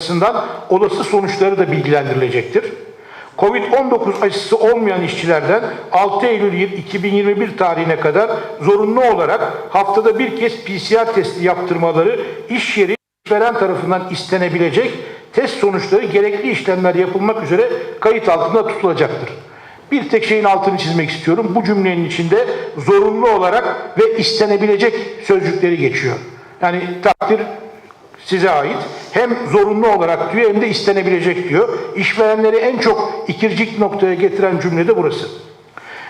açısından olası sonuçları da bilgilendirilecektir. Covid-19 aşısı olmayan işçilerden 6 Eylül 2021 tarihine kadar zorunlu olarak haftada bir kez PCR testi yaptırmaları iş yeri işveren tarafından istenebilecek test sonuçları gerekli işlemler yapılmak üzere kayıt altında tutulacaktır. Bir tek şeyin altını çizmek istiyorum. Bu cümlenin içinde zorunlu olarak ve istenebilecek sözcükleri geçiyor. Yani takdir size ait. Hem zorunlu olarak diyor hem de istenebilecek diyor. İşverenleri en çok ikircik noktaya getiren cümle de burası.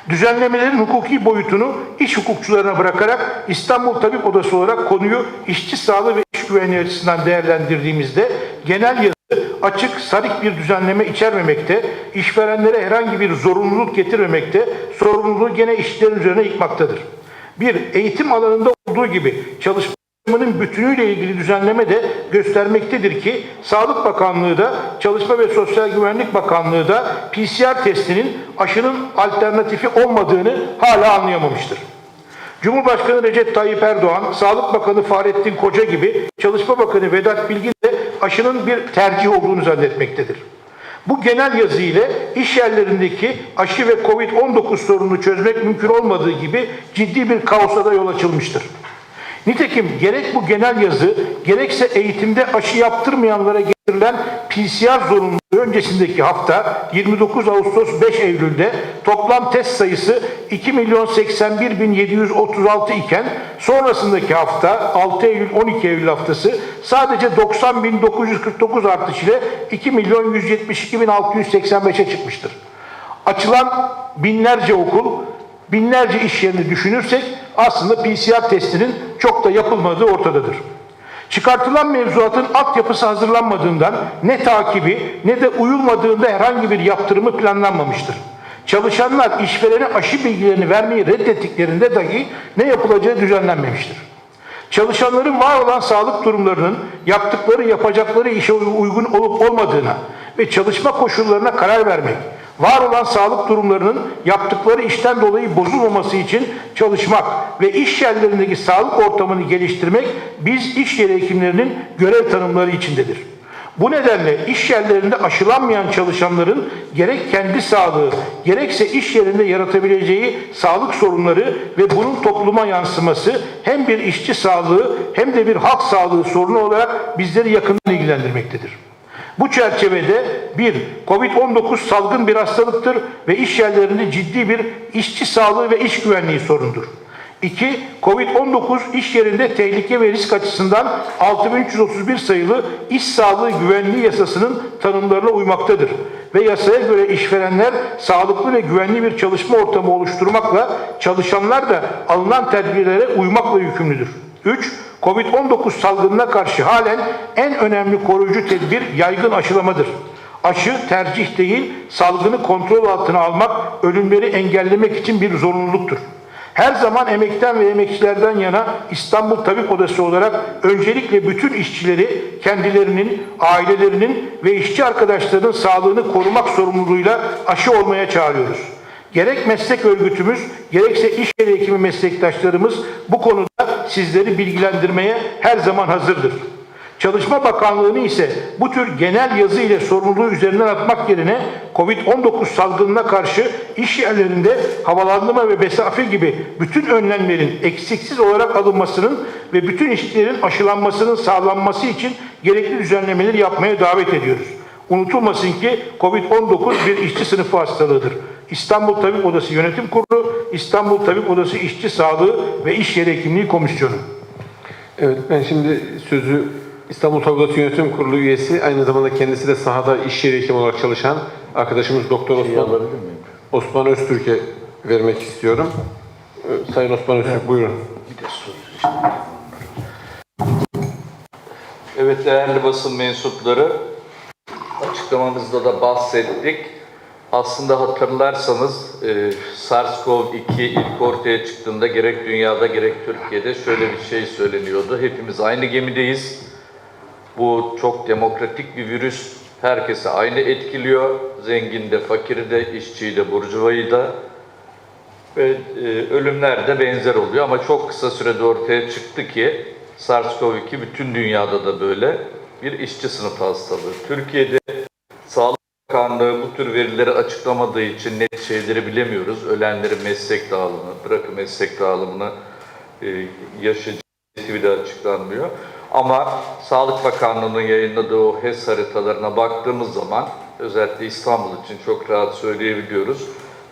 Düzenlemelerin hukuki boyutunu iş hukukçularına bırakarak İstanbul Tabip Odası olarak konuyu işçi sağlığı ve iş güvenliği açısından değerlendirdiğimizde genel yazı açık, sarık bir düzenleme içermemekte, işverenlere herhangi bir zorunluluk getirmemekte, sorumluluğu gene işçilerin üzerine yıkmaktadır. Bir, eğitim alanında olduğu gibi çalışma Çalışmanın bütünüyle ilgili düzenleme de göstermektedir ki Sağlık Bakanlığı da Çalışma ve Sosyal Güvenlik Bakanlığı da PCR testinin aşının alternatifi olmadığını hala anlayamamıştır. Cumhurbaşkanı Recep Tayyip Erdoğan, Sağlık Bakanı Fahrettin Koca gibi Çalışma Bakanı Vedat Bilgin de aşının bir tercih olduğunu zannetmektedir. Bu genel yazı ile iş yerlerindeki aşı ve Covid-19 sorununu çözmek mümkün olmadığı gibi ciddi bir kaosa da yol açılmıştır. Nitekim gerek bu genel yazı gerekse eğitimde aşı yaptırmayanlara getirilen PCR zorunluluğu öncesindeki hafta 29 Ağustos 5 Eylül'de toplam test sayısı 2 milyon 81 bin 736 iken sonrasındaki hafta 6 Eylül 12 Eylül haftası sadece 90 bin 949 artış ile 2 milyon 172 bin 685'e çıkmıştır. Açılan binlerce okul, binlerce iş yerini düşünürsek aslında PCR testinin çok da yapılmadığı ortadadır. Çıkartılan mevzuatın altyapısı hazırlanmadığından ne takibi ne de uyulmadığında herhangi bir yaptırımı planlanmamıştır. Çalışanlar işverene aşı bilgilerini vermeyi reddettiklerinde dahi ne yapılacağı düzenlenmemiştir. Çalışanların var olan sağlık durumlarının yaptıkları yapacakları işe uygun olup olmadığına ve çalışma koşullarına karar vermek, var olan sağlık durumlarının yaptıkları işten dolayı bozulmaması için çalışmak ve iş yerlerindeki sağlık ortamını geliştirmek biz iş yeri hekimlerinin görev tanımları içindedir. Bu nedenle iş yerlerinde aşılanmayan çalışanların gerek kendi sağlığı gerekse iş yerinde yaratabileceği sağlık sorunları ve bunun topluma yansıması hem bir işçi sağlığı hem de bir halk sağlığı sorunu olarak bizleri yakından ilgilendirmektedir. Bu çerçevede bir, Covid-19 salgın bir hastalıktır ve iş yerlerinde ciddi bir işçi sağlığı ve iş güvenliği sorundur. İki, Covid-19 iş yerinde tehlike ve risk açısından 6331 sayılı İş Sağlığı Güvenliği Yasası'nın tanımlarına uymaktadır. Ve yasaya göre işverenler sağlıklı ve güvenli bir çalışma ortamı oluşturmakla çalışanlar da alınan tedbirlere uymakla yükümlüdür. 3. Covid-19 salgınına karşı halen en önemli koruyucu tedbir yaygın aşılamadır. Aşı tercih değil, salgını kontrol altına almak, ölümleri engellemek için bir zorunluluktur. Her zaman emekten ve emekçilerden yana İstanbul Tabip Odası olarak öncelikle bütün işçileri kendilerinin, ailelerinin ve işçi arkadaşlarının sağlığını korumak sorumluluğuyla aşı olmaya çağırıyoruz. Gerek meslek örgütümüz, gerekse iş yeri hekimi meslektaşlarımız bu konuda sizleri bilgilendirmeye her zaman hazırdır. Çalışma Bakanlığı'nı ise bu tür genel yazı ile sorumluluğu üzerinden atmak yerine Covid-19 salgınına karşı iş yerlerinde havalandırma ve mesafe gibi bütün önlemlerin eksiksiz olarak alınmasının ve bütün işçilerin aşılanmasının sağlanması için gerekli düzenlemeleri yapmaya davet ediyoruz. Unutulmasın ki Covid-19 bir işçi sınıfı hastalığıdır. İstanbul Tabip Odası Yönetim Kurulu, İstanbul Tabip Odası İşçi Sağlığı ve İş Yeri Hekimliği Komisyonu. Evet, ben şimdi sözü İstanbul Tabip Odası Yönetim Kurulu üyesi, aynı zamanda kendisi de sahada iş yeri hekimi olarak çalışan arkadaşımız Doktor Osman, Osman Öztürk'e vermek istiyorum. Sayın Osman Öztürk, buyurun. Evet değerli basın mensupları, açıklamamızda da bahsettik. Aslında hatırlarsanız e, SARS-CoV-2 ilk ortaya çıktığında gerek dünyada gerek Türkiye'de şöyle bir şey söyleniyordu. Hepimiz aynı gemideyiz. Bu çok demokratik bir virüs. Herkesi aynı etkiliyor. Zengin de, fakiri de, işçiyi de, burjuvayı da. Ve e, ölümler de benzer oluyor ama çok kısa sürede ortaya çıktı ki SARS-CoV-2 bütün dünyada da böyle. bir işçi sınıfı hastalığı. Türkiye'de Sağlık Bakanlığı bu tür verileri açıklamadığı için net şeyleri bilemiyoruz. Ölenlerin meslek dağılımı, bırakın meslek dağılımını e, yaşı bile açıklanmıyor. Ama Sağlık Bakanlığı'nın yayınladığı o HES haritalarına baktığımız zaman özellikle İstanbul için çok rahat söyleyebiliyoruz.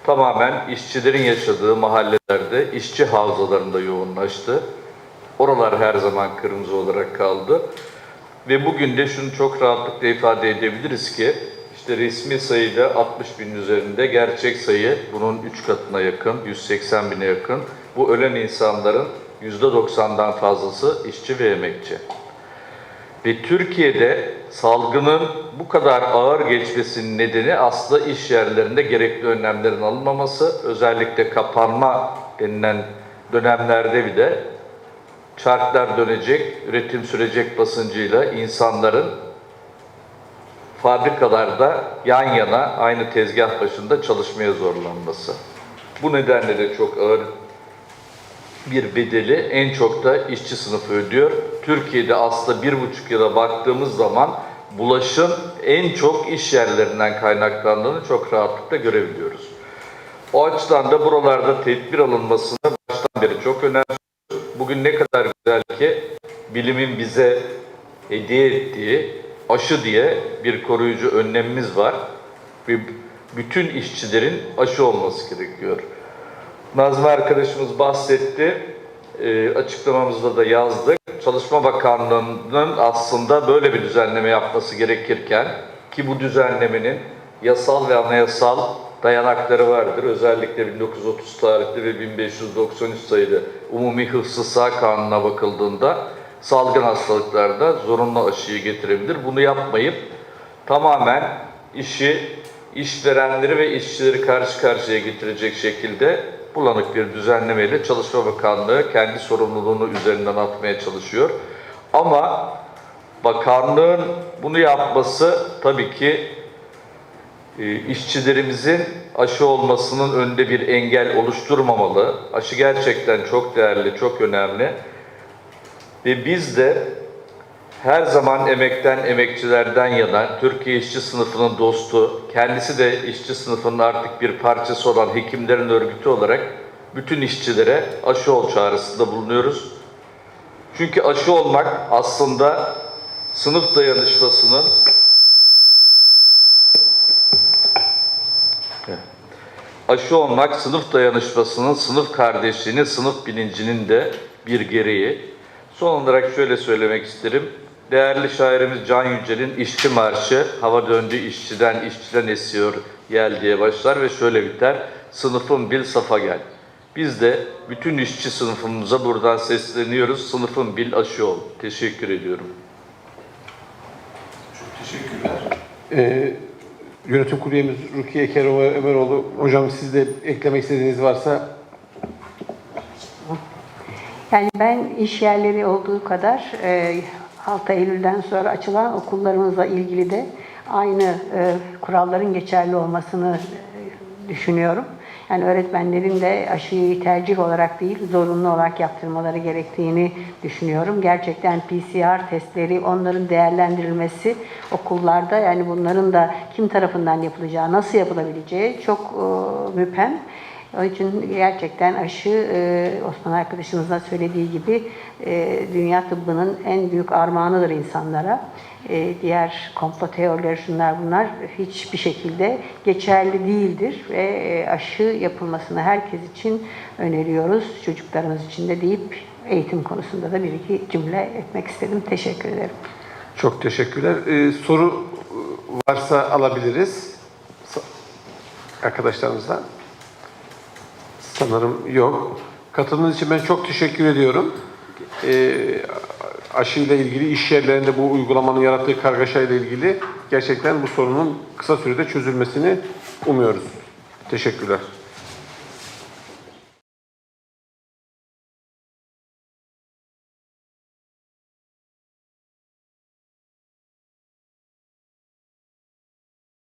Tamamen işçilerin yaşadığı mahallelerde işçi havzalarında yoğunlaştı. Oralar her zaman kırmızı olarak kaldı. Ve bugün de şunu çok rahatlıkla ifade edebiliriz ki işte resmi sayıda 60 bin üzerinde gerçek sayı bunun 3 katına yakın, 180 bine yakın. Bu ölen insanların %90'dan fazlası işçi ve emekçi. Ve Türkiye'de salgının bu kadar ağır geçmesinin nedeni aslında iş yerlerinde gerekli önlemlerin alınmaması, özellikle kapanma denilen dönemlerde bile çarklar dönecek, üretim sürecek basıncıyla insanların fabrikalarda yan yana aynı tezgah başında çalışmaya zorlanması. Bu nedenle de çok ağır bir bedeli en çok da işçi sınıfı ödüyor. Türkiye'de aslında bir buçuk yıla baktığımız zaman bulaşın en çok iş yerlerinden kaynaklandığını çok rahatlıkla görebiliyoruz. O açıdan da buralarda tedbir alınmasını baştan beri çok önemsiyoruz. Bugün ne kadar güzel ki bilimin bize hediye ettiği aşı diye bir koruyucu önlemimiz var. Ve bütün işçilerin aşı olması gerekiyor. Nazmi arkadaşımız bahsetti. E, açıklamamızda da yazdık. Çalışma Bakanlığı'nın aslında böyle bir düzenleme yapması gerekirken ki bu düzenlemenin yasal ve anayasal dayanakları vardır. Özellikle 1930 tarihli ve 1593 sayılı Umumi Hıfzı Sağ Kanunu'na bakıldığında salgın hastalıklarda zorunlu aşıyı getirebilir. Bunu yapmayıp tamamen işi işverenleri ve işçileri karşı karşıya getirecek şekilde bulanık bir düzenlemeyle Çalışma Bakanlığı kendi sorumluluğunu üzerinden atmaya çalışıyor. Ama bakanlığın bunu yapması tabii ki e, işçilerimizin aşı olmasının önünde bir engel oluşturmamalı. Aşı gerçekten çok değerli, çok önemli. Ve biz de her zaman emekten, emekçilerden yana, Türkiye işçi sınıfının dostu, kendisi de işçi sınıfının artık bir parçası olan hekimlerin örgütü olarak bütün işçilere aşı ol çağrısında bulunuyoruz. Çünkü aşı olmak aslında sınıf dayanışmasının aşı olmak sınıf dayanışmasının, sınıf kardeşliğinin, sınıf bilincinin de bir gereği. Son olarak şöyle söylemek isterim. Değerli şairimiz Can Yücel'in İşçi Marşı, hava döndü işçiden, işçiden esiyor gel diye başlar ve şöyle biter. Sınıfım bil safa gel. Biz de bütün işçi sınıfımıza buradan sesleniyoruz. Sınıfın bil aşı ol. Teşekkür ediyorum. Ee, yönetim kurulu üyemiz Rukiye Kerem Ömeroğlu. Hocam siz de eklemek istediğiniz varsa Yani ben iş yerleri olduğu kadar e, 6 Eylül'den sonra açılan okullarımızla ilgili de aynı e, kuralların geçerli olmasını e, düşünüyorum. Yani öğretmenlerin de aşıyı tercih olarak değil, zorunlu olarak yaptırmaları gerektiğini düşünüyorum. Gerçekten PCR testleri, onların değerlendirilmesi okullarda, yani bunların da kim tarafından yapılacağı, nasıl yapılabileceği çok e, müphem. Onun için gerçekten aşı e, Osman arkadaşımızın da söylediği gibi e, dünya tıbbının en büyük armağanıdır insanlara. E, diğer komplo teorileri şunlar bunlar hiçbir şekilde geçerli değildir ve e, aşı yapılmasını herkes için öneriyoruz. Çocuklarımız için de deyip eğitim konusunda da bir iki cümle etmek istedim. Teşekkür ederim. çok teşekkürler. Ee, soru varsa alabiliriz arkadaşlarımızdan. Sanırım yok. Katıldığınız için ben çok teşekkür ediyorum. Ee, aşıyla ilgili iş yerlerinde bu uygulamanın yarattığı kargaşayla ilgili gerçekten bu sorunun kısa sürede çözülmesini umuyoruz. Teşekkürler.